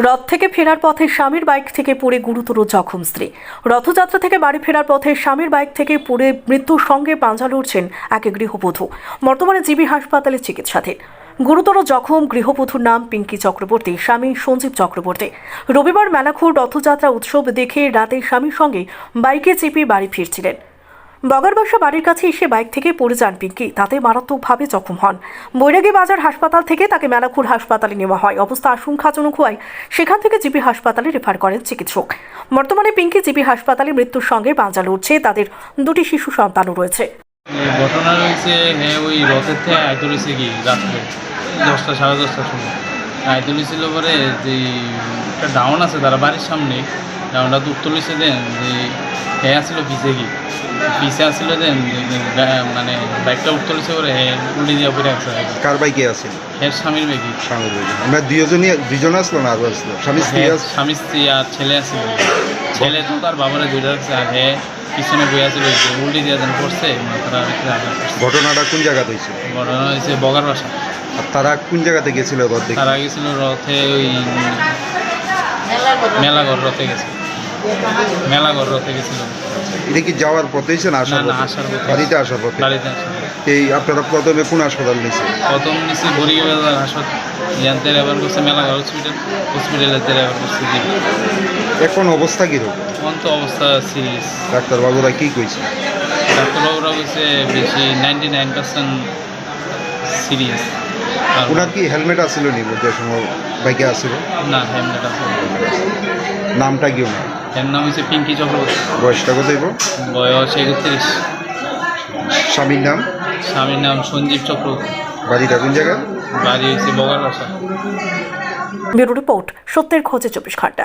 রথ থেকে ফেরার পথে স্বামীর বাইক থেকে পড়ে গুরুতর জখম স্ত্রী। রথযাত্রা থেকে বাড়ি ফেরার পথে স্বামীর বাইক থেকে পড়ে মৃত্যুর সঙ্গে পাঞ্জা লড়ছেন এক গৃহবধূ। বর্তমানে জিবি হাসপাতালে চিকিৎসাধীন। গুরুতর জখম, গৃহবধূর নাম পিঙ্কি চক্রবর্তী, স্বামী সঞ্জীব চক্রবর্তী। রবিবার মেলাখুর রথযাত্রা উৎসব দেখে রাতে স্বামীর সঙ্গে বাইকে চেপে বাড়ি ফিরছিলেন। বগারবাসা বাড়ির কাছে এসে বাইক থেকে পড়ে যান পিঙ্কি। তাতে মারাত্মকভাবে জখম হন। বৈরাগী বাজার হাসপাতাল থেকে তাকে মেলাখুর হাসপাতালে নেওয়া হয়। অবস্থা আশঙ্কাজনক হওয়ায় সেখান থেকে জিবি হাসপাতালে রেফার করেন চিকিৎসক। বর্তমানে পিঙ্কি জিবি হাসপাতালে মৃত্যুর সঙ্গে পাঞ্জা লড়ছে তাদের দুটি শিশু সন্তানও রয়েছে। ঘটনা রয়েছে হ্যাঁ ওই রথের থেকে কি রাত্রে? দশটা, সাড়ে দশটার সময়। পরে যে একটা ডাউন আছে, তারা বাড়ির সামনে। ডাউনটা তো উত্তর লিখছে দেন, যে হ্যাঁ আসছিল পিছে কি পিছে আসছিল যে মানে বাইকটা লিখছে পরে হ্যাঁ উল্টে দিয়ে পরে আছে। কার বাইকে আছে হ্যাঁ স্বামীর বেগি স্বামীর বাইকে। আমরা দুজনই দুজন আসলো না আরও আসলো স্বামী স্ত্রী স্বামী স্ত্রী আর ছেলে আছে ছেলে তো তার বাবারা দুইটা রাখছে আর হ্যাঁ পিছনে বই আছে আছিল উল্টে দিয়ে যেন পড়ছে ঘটনাটা কোন জায়গাতে হয়েছে ঘটনা হয়েছে বগার বাসা। আর তারা কোন জায়গাতে গেছিল রথ তারা গেছিল রথে ওই মেলাঘর রথে গেছে মেলাঘর রথে গেছিল। এটা কি যাওয়ার না আসার না আসার পথে। বাড়িতে আসার পথে? বাড়িতে এই আপনারা প্রথমে কোন হাসপাতাল নিয়েছে প্রথম নিচে বরিগাবাজার হাসপাতাল। ইয়ান্তে রেফার করছে মেলাঘর হসপিটাল হসপিটালে রেফার করছে এখন অবস্থা কীরকম তো অবস্থা সিরিয়াস ডাক্তারবাবুরা কি কইছে? ডাক্তারবাবুরা বেশি নাইনটি নাইন পার্সেন্ট সিরিয়াস ওনার কি হেলমেট আসছিল নি? যে সময় বাইকে আসছিল না হেমলেট আছে। নামটা কি ওনার? এর নাম হচ্ছে পিঙ্কি চক্রবর্তী। বয়সটা কোথায় বয়স একত্রিশ। স্বামীর নাম? স্বামীর নাম সঞ্জীব চক্রবর্তী। বাড়িটা কোন জায়গা? বাড়ি হচ্ছে বগার বাসা ব্যুরো রিপোর্ট সত্যের খোঁজে চব্বিশ ঘণ্টা।